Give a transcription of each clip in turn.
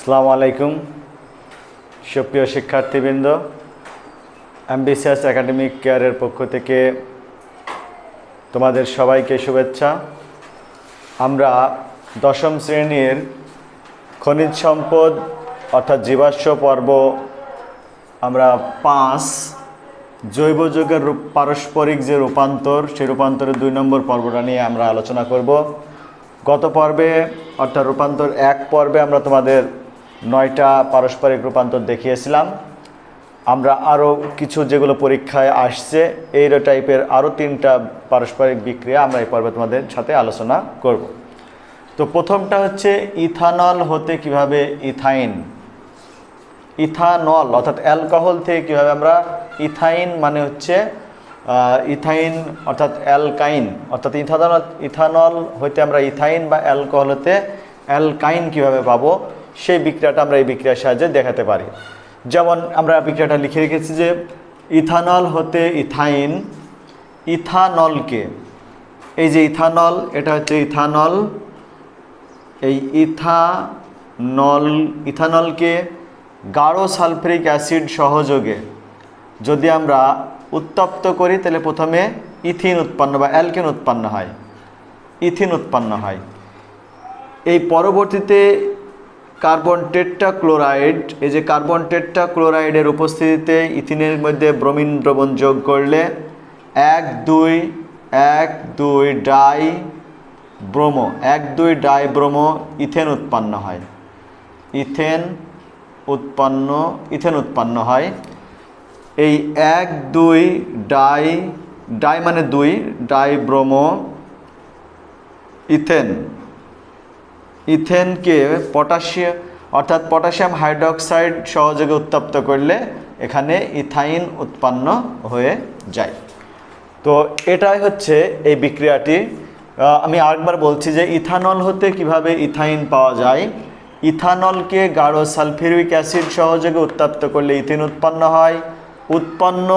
আসসালামু আলাইকুম। সুপ্রিয় শিক্ষার্থীবৃন্দ অ্যাম্বিসিয়াস একাডেমিক কেয়ারের পক্ষ থেকে তোমাদের সবাইকে শুভেচ্ছা। আমরা দশম শ্রেণির খনিজ সম্পদ অর্থাৎ জীবাশ্ম পর্ব আমরা পাঁচ, জৈব যুগের পারস্পরিক যে রূপান্তর সেই রূপান্তরের দুই নম্বর পর্বটা নিয়ে আমরা আলোচনা করব। গত পর্বে অর্থাৎ রূপান্তর এক পর্বে আমরা তোমাদের নয়টা পারস্পরিক রূপান্তর দেখিয়েছিলাম। আমরা আরও কিছু যেগুলো পরীক্ষায় আসছে এই টাইপের আরও তিনটা পারস্পরিক বিক্রিয়া আমরা এই পর্বে তোমাদের সাথে আলোচনা করব। তো প্রথমটা হচ্ছে ইথানল হতে কীভাবে ইথাইন? ইথানল অর্থাৎ অ্যালকোহল থেকে কীভাবে আমরা ইথাইন মানে হচ্ছে ইথাইন অর্থাৎ অ্যালকাইন, অর্থাৎ ইথানল ইথানল হইতে আমরা ইথাইন বা অ্যালকোহল হতে অ্যালকাইন কীভাবে পাবো? সেই বিক্রিয়াটা আমরা এই বিক্রিয়ার সাহায্যে দেখাতে পারি। যেমন আমরা বিক্রিয়াটা লিখে রেখেছি যে, ইথানল হতে ইথাইন, ইথানলকে, এই যে ইথানল, এটা হচ্ছে ইথানল, এই ইথানল, ইথানলকে গাঢ় সালফারিক অ্যাসিড সহযোগে যদি আমরা উত্তপ্ত করি, তাহলে প্রথমে ইথিন উৎপন্ন বা অ্যালকেন উৎপন্ন হয়। ইথিন উৎপন্ন হয়। এই পরবর্তীতে কার্বন টেট্টা ক্লোরাইড এই যে কার্বন টেট্টা ক্লোরাইডের উপস্থিতিতে ইথিনের মধ্যে ব্রোমিন দ্রবণ যোগ করলে এক দুই এক দুই ডাই ব্রোমো, এক দুই ডাই ব্রোমো ইথেন উৎপন্ন হয়। ইথেন উৎপন্ন ইথেন উৎপন্ন হয়। এই এক দুই ডাই ডাই মানে দুই, ডাই ব্রোমো ইথেন। ইথেনকে পটাশিয়াম, অর্থাৎ পটাশিয়াম হাইড্রোক্সাইড সহযোগে উত্তপ্ত করলে এখানে ইথাইন উৎপন্ন হয়ে যায়। তো এটাই হচ্ছে এই বিক্রিয়াটি। আমি আরেকবার বলছি যে ইথানল হতে কীভাবে ইথাইন পাওয়া যায়? ইথানলকে গাঢ় সালফিউরিক অ্যাসিড সহযোগে উত্তপ্ত করলে ইথিন উৎপন্ন হয়। উৎপন্ন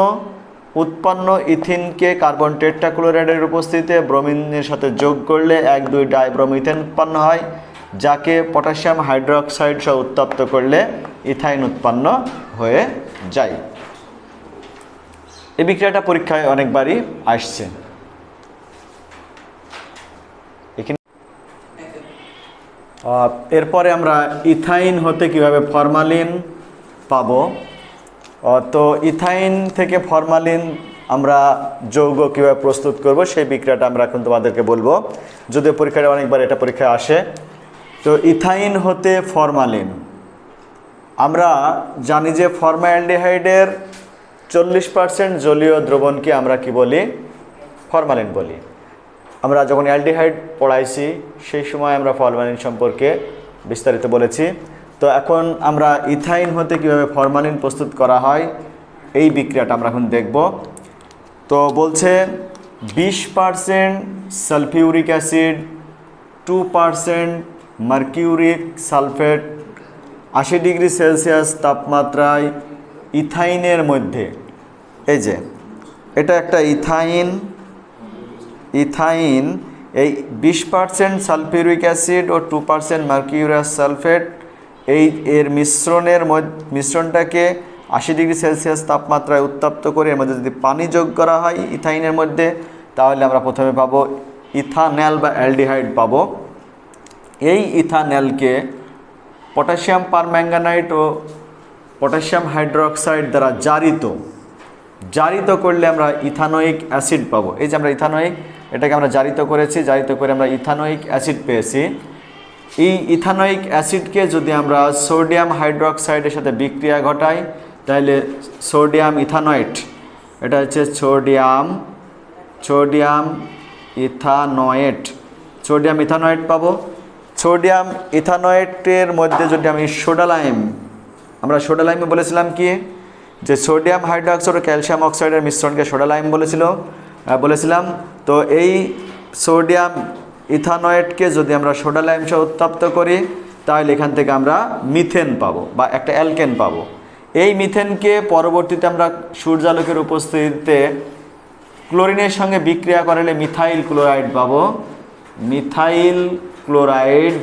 উৎপন্ন ইথিনকে কার্বন টেট্রাক্লোরাইডের উপস্থিতিতে ব্রোমিনের সাথে যোগ করলে এক দুই ডাইব্রোমিথেন উৎপন্ন হয়। যাকে পটাশিয়াম হাইড্রোক্সাইড সহ উত্তপ্ত করলে ইথাইন উৎপন্ন হয়ে যায়। এই বিক্রিয়াটা পরীক্ষায় অনেকবারই আসছে। এরপরে আমরা ইথাইন হতে কীভাবে ফরমালিন পাব? তো ইথাইন থেকে ফরমালিন আমরা যৌগ কীভাবে প্রস্তুত করব, সেই বিক্রিয়াটা আমরা এখন তোমাদেরকে বলব। যদিও পরীক্ষাটা অনেকবার এটা পরীক্ষায় আসে তো ইথাইন হতে ফরমালিন। আমরা জানি যে ফর্মালডিহাইডের চল্লিশ পার্সেন্ট জলীয় দ্রবণকে আমরা কি বলি? ফরমালিন বলি। আমরা যখন অ্যালডিহাইড পড়াইছি, সেই সময় আমরা ফরমালিন সম্পর্কে বিস্তারিত বলেছি। তো এখন আমরা ইথাইন হতে কীভাবে ফরমালিন প্রস্তুত করা হয়, এই বিক্রিয়াটা আমরা এখন দেখব। তো বলছে বিশ percent sulphuric acid, two percent mercuric sulphate আশি ডিগ্রি সেলসিয়াস তাপমাত্রায় ইথাইনের মধ্যে। এই যে, এটা একটা ইথাইন। ইথাইন, এই বিশ পার্সেন্ট সালফিউরিক অ্যাসিড ও টু পার্সেন্ট মার্কিউরাস সালফেট, এই এর মিশ্রণের মিশ্রণটাকে আশি ডিগ্রি সেলসিয়াস তাপমাত্রায় উত্তপ্ত করে এর মধ্যে যদি পানি যোগ করা হয় ইথাইনের মধ্যে, তাহলে আমরা প্রথমে পাবো ইথানল বা অ্যালডিহাইড পাবো। এই ইথানলকে পটাশিয়াম পারম্যাঙ্গানাইট ও পটাশিয়াম হাইড্রোক্সাইড দ্বারা জারিত জারিত করলে আমরা ইথানোয়িক অ্যাসিড পাবো। এই যে আমরা ইথানোয়িক, এটাকে আমরা জারিত করেছি, জারিত করে আমরা ইথানোয়িক অ্যাসিড পেয়েছি। এই ইথানোয়িক অ্যাসিডকে যদি আমরা সোডিয়াম হাইড্রোক্সাইডের সাথে বিক্রিয়া ঘটাই, তাহলে সোডিয়াম ইথানয়েট, এটা হচ্ছে sodium sodium ethanoate sodium ethanoate পাবো। সোডিয়াম ইথানয়েটের মধ্যে যদি আমি সোডালাইম আমরা সোডালাইমে বলেছিলাম কি? যে সোডিয়াম হাইড্রোক্সাইড ও ক্যালসিয়াম অক্সাইডের মিশ্রণকে সোডালাইম বলেছিল। বলেছিলাম। তো এই সোডিয়াম ইথানয়েটকে যদি আমরা সোডালাইম সহ উত্তপ্ত করি, তাহলে এখান থেকে আমরা মিথেন পাবো বা একটা অ্যালকেন পাবো। এই মিথেনকে পরবর্তীতে আমরা সূর্যালোকের উপস্থিতিতে ক্লোরিনের সঙ্গে বিক্রিয়া করালে মিথাইল ক্লোরাইড পাবো। মিথাইল ক্লোরাইড,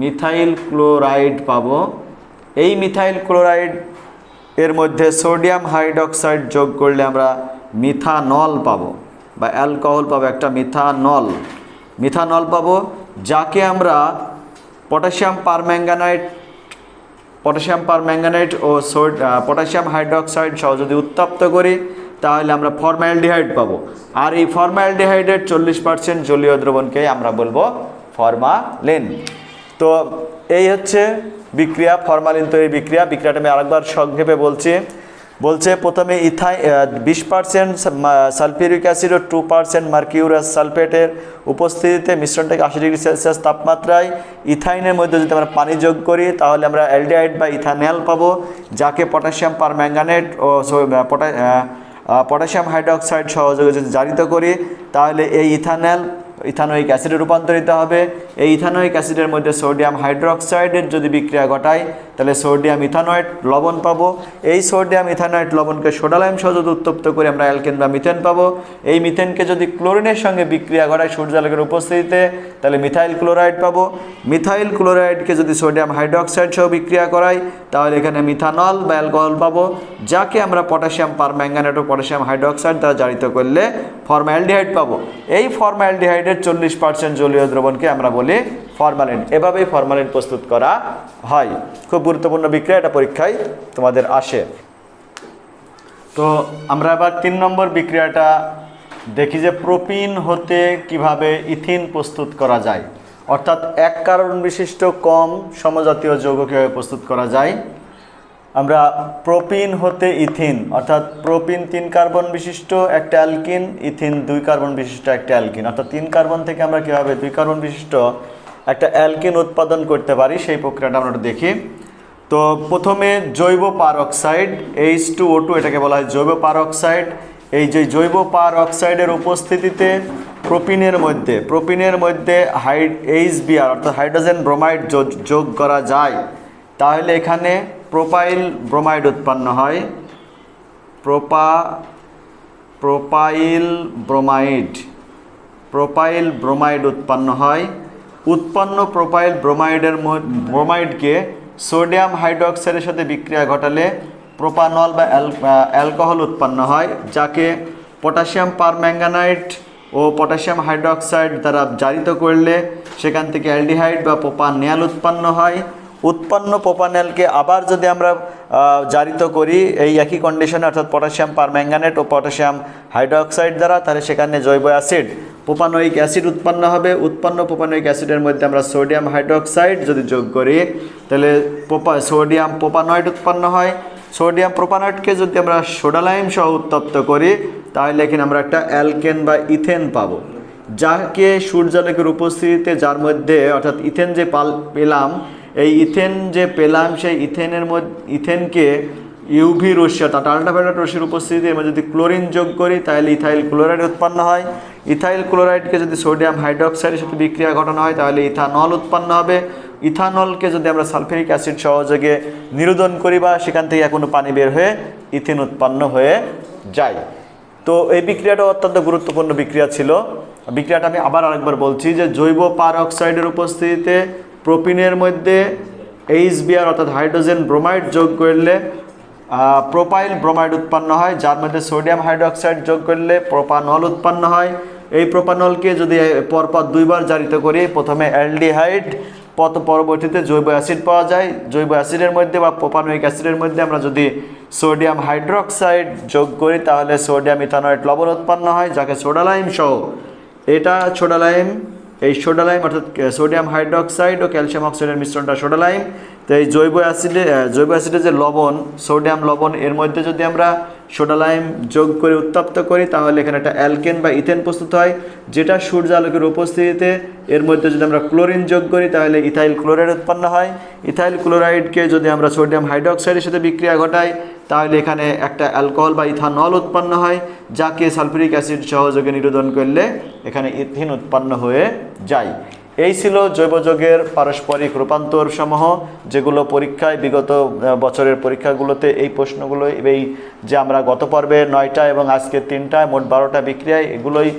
মিথাইল ক্লোরাইড পাবো। এই মিথাইল ক্লোরাইড এর মধ্যে সোডিয়াম হাইড্রক্সাইড যোগ করলে আমরা মিথানল পাবো বা অ্যালকোহল পাবো, একটা মিথানল। মিথানল পাবো যাকে আমরা পটাশিয়াম পারম্যাঙ্গানাইট, পটাশিয়াম পারম্যাঙ্গানেট ও পটাশিয়াম হাইড্রক্সাইড সহ যদি উত্তপ্ত করি, তাহলে আমরা ফর্মালডিহাইড পাবো। আর এই ফর্মালডিহাইডের চল্লিশ পার্সেন্ট জলীয় দ্রবণকে আমরা বলব ফরমালিন। তো এই হচ্ছে বিক্রিয়া, ফরমালিন তৈরি বিক্রিয়া। বিক্রিয়াটা আমি আরেকবার সংক্ষেপে বলছি। বলছে, প্রথমে ইথাই বিশ পার্সেন্ট সালফিউরিক অ্যাসিড ও টু পার্সেন্ট মার্কিউরাস সালফেটের উপস্থিতিতে মিশ্রণটাকে আশি ডিগ্রি সেলসিয়াস তাপমাত্রায় ইথাইনের মধ্যে যদি আমরা পানি যোগ করি, তাহলে আমরা অ্যালডিহাইড বা ইথানল পাবো, যাকে পটাশিয়াম পার ম্যাঙ্গানেট ও পটাশিয়াম হাইড্রক্সাইড সহযোগে যদি জারিত করি, তাহলে এই ইথানল ইথানোয়িক অ্যাসিডে রূপান্তরিত হবে। এই ইথানোয়িক অ্যাসিডের মধ্যে সোডিয়াম হাইড্রোক্সাইডের যদি বিক্রিয়া ঘটায়, তাহলে সোডিয়াম ইথানয়েড লবণ পাবো। এই সোডিয়াম ইথানয়েড লবণকে সোডালাইম সহ যদি উত্তপ্ত করে আমরা অ্যালকেন বা মিথেন পাবো। এই মিথেনকে যদি ক্লোরিনের সঙ্গে বিক্রিয়া ঘটায় সূর্যালোকের উপস্থিতিতে, তাহলে মিথাইল ক্লোরাইড পাবো। মিথাইল ক্লোরাইডকে যদি সোডিয়াম হাইড্রোক্সাইড সহ বিক্রিয়া করাই তাহলে এখানে মিথানল বা অ্যালকোহল পাবো, যাকে আমরা পটাশিয়াম পারম্যাঙ্গানেট ও পটাশিয়াম হাইড্রোক্সাইড দ্বারা জারিত করলে ফর্মালডিহাইড পাবো। এই ফর্মালডিহাইডের চল্লিশ পার্সেন্ট জলীয় দ্রবণকে আমরা বলি ফরমালিন, এভাবেই ফরমালিন প্রস্তুত করা হয়। খুব গুরুত্বপূর্ণ বিক্রিয়া, এটা পরীক্ষায় তোমাদের আসে। তো আমরা এবার তিন নম্বর বিক্রিয়াটা দেখি যে প্রোপিন হতে কীভাবে ইথিন প্রস্তুত করা যায়। অর্থাৎ এক কারণ বিশিষ্ট কম সমজাতীয় যৌগ কীভাবে প্রস্তুত করা যায়? আমরা প্রোপিন হতে ইথিন, অর্থাৎ প্রোপিন তিন কার্বন বিশিষ্ট একটা অ্যালকিন, ইথিন দুই কার্বন বিশিষ্ট একটা অ্যালকিন। অর্থাৎ তিন কার্বন থেকে আমরা কীভাবে দুই কার্বন বিশিষ্ট একটা অ্যালকিন উৎপাদন করতে পারি, সেই প্রক্রিয়াটা আমরা দেখি। তো প্রথমে জৈব peroxide H two O two এটাকে বলা হয় জৈব পারঅক্সাইড। এই যে জৈব পারঅক্সাইডের উপস্থিতিতে প্রোপিনের মধ্যে প্রোপিনের মধ্যে হাইড এইচ বিআর অর্থাৎ হাইড্রোজেন ব্রোমাইড যোগ করা যায়। তাহলে এখানে প্রোপাইল ব্রোমাইড উৎপন্ন হয়। প্রোপা প্রোপাইল ব্রোমাইড। প্রোপাইল ব্রোমাইড উৎপন্ন হয়। উৎপন্ন প্রোপাইল ব্রোমাইডের ব্রোমাইডকে সোডিয়াম হাইড্রোক্সাইডের সাথে বিক্রিয়া ঘটালে প্রোপানল বা অ্যালকোহল উৎপন্ন হয়, যাকে পটাশিয়াম পারম্যাঙ্গানাইট ও পটাশিয়াম হাইড্রোক্সাইড দ্বারা জারিত করলে সেখান থেকে অ্যালডিহাইড বা প্রোপানিয়াল উৎপন্ন হয়। উৎপন্ন প্রোপানেলকে আবার যদি আমরা জারিত করি, এই একই কন্ডিশনে অর্থাৎ পটাশিয়াম পারম্যাঙ্গানেট ও পটাশিয়াম হাইড্রোক্সাইড দ্বারা, তাহলে সেখানে জৈব অ্যাসিড প্রোপানোয়িক অ্যাসিড উৎপন্ন হবে। উৎপন্ন প্রোপানোয়িক অ্যাসিডের মধ্যে আমরা সোডিয়াম হাইড্রোক্সাইড যদি যোগ করি, তাহলে পোপা সোডিয়াম প্রোপানয়েড উৎপন্ন হয়। সোডিয়াম প্রোপানয়েডকে যদি আমরা সোডালাইম সহ উত্তপ্ত করি, তাহলে এখানে আমরা একটা অ্যালকেন বা ইথেন পাবো। যাকে সূর্যালোকের উপস্থিতিতে, যার মধ্যে, অর্থাৎ ইথেন যে পাল, পেলাম এই ইথেন যে পেলাম, সেই ইথেনের মধ্যে, ইথেনকে ইউভি রশ্মি, অর্থাৎ আল্ট্রাভায়োলেট রশ্মির উপস্থিতিতে আমরা যদি ক্লোরিন যোগ করি, তাহলে ইথাইল ক্লোরাইড উৎপন্ন হয়। ইথাইল ক্লোরাইডকে যদি সোডিয়াম হাইড্রোক্সাইডের সাথে বিক্রিয়া ঘটানো হয়, তাহলে ইথানল উৎপন্ন হবে। ইথানলকে যদি আমরা সালফেরিক অ্যাসিড সহযোগে নিরোধন করি বা সেখান থেকে কোনো পানি বের হয়ে ইথেন উৎপন্ন হয়ে যায়। তো এই বিক্রিয়াটা অত্যন্ত গুরুত্বপূর্ণ বিক্রিয়া ছিল। বিক্রিয়াটা আমি আবার আরেকবার বলছি যে জৈব পার অক্সাইডের উপস্থিতিতে প্রোপিনের মধ্যে এইচবিআর অর্থাৎ হাইড্রোজেন ব্রোমাইড যোগ করলে প্রোপাইল ব্রোমাইড উৎপন্ন হয়, যার মধ্যে সোডিয়াম হাইড্রোক্সাইড যোগ করলে প্রোপানল উৎপন্ন হয়। এই প্রোপানলকে যদি পরপর দুইবার জারিত করি, প্রথমে অ্যালডিহাইড, পত পরবর্তীতে জৈব অ্যাসিড পাওয়া যায়। জৈব অ্যাসিডের মধ্যে বা প্রোপানোয়িক অ্যাসিডের মধ্যে আমরা যদি সোডিয়াম হাইড্রোক্সাইড যোগ করি, তাহলে সোডিয়াম ইথানয়েড লবণ উৎপন্ন হয়, যাকে সোডালাইম সহ। এটা সোডালাইম এই সোডালাইম অর্থাৎ সোডিয়াম হাইড্রোক্সাইড ও ক্যালসিয়াম অক্সাইডের মিশ্রণটা সোডালাইম। তো এই জৈব অ্যাসিডে জৈব অ্যাসিডে যে লবণ, সোডিয়াম লবণ, এর মধ্যে যদি আমরা সোডালাইম যোগ করে উত্তপ্ত করি, তাহলে এখানে একটা অ্যালকেন বা ইথেন প্রস্তুত হয়, যেটা সূর্যালোকের উপস্থিতিতে এর মধ্যে যদি আমরা ক্লোরিন যোগ করি, তাহলে ইথাইল ক্লোরাইড উৎপন্ন হয়। ইথাইল ক্লোরাইডকে যদি আমরা সোডিয়াম হাইড্রোক্সাইডের সাথে বিক্রিয়া ঘটাই তাহলে এখানে একটা অ্যালকোহল বা ইথানল উৎপন্ন হয়, যাকে সালফিউরিক অ্যাসিড সহযোগে নিরোধন করলে এখানে ইথিন উৎপন্ন হয়ে যায়। এই ছিল জৈব যৌগের পারস্পরিক রূপান্তর সমূহ, যেগুলো পরীক্ষায়, বিগত বছরের পরীক্ষাগুলোতে এই প্রশ্নগুলো, এই যে আমরা গত পর্বে নয়টা এবং আজকে তিনটায় মোট বারোটা বিক্রিয়ায় এগুলোই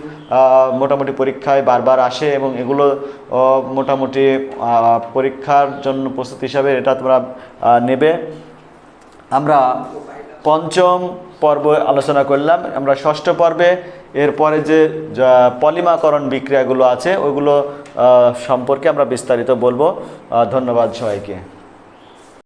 মোটামুটি পরীক্ষায় বারবার আসে এবং এগুলো মোটামুটি পরীক্ষার জন্য প্রস্তুতি হিসাবে এটা তোমরা নেবে। আমরা পঞ্চম পর্ব আলোচনা করলাম, আমরা ষষ্ঠ পর্বে, এরপরে যে পলিমাকরণ বিক্রিয়াগুলো আছে, ওইগুলো সম্পর্কে আমরা বিস্তারিত বলব। ধন্যবাদ সবাইকে।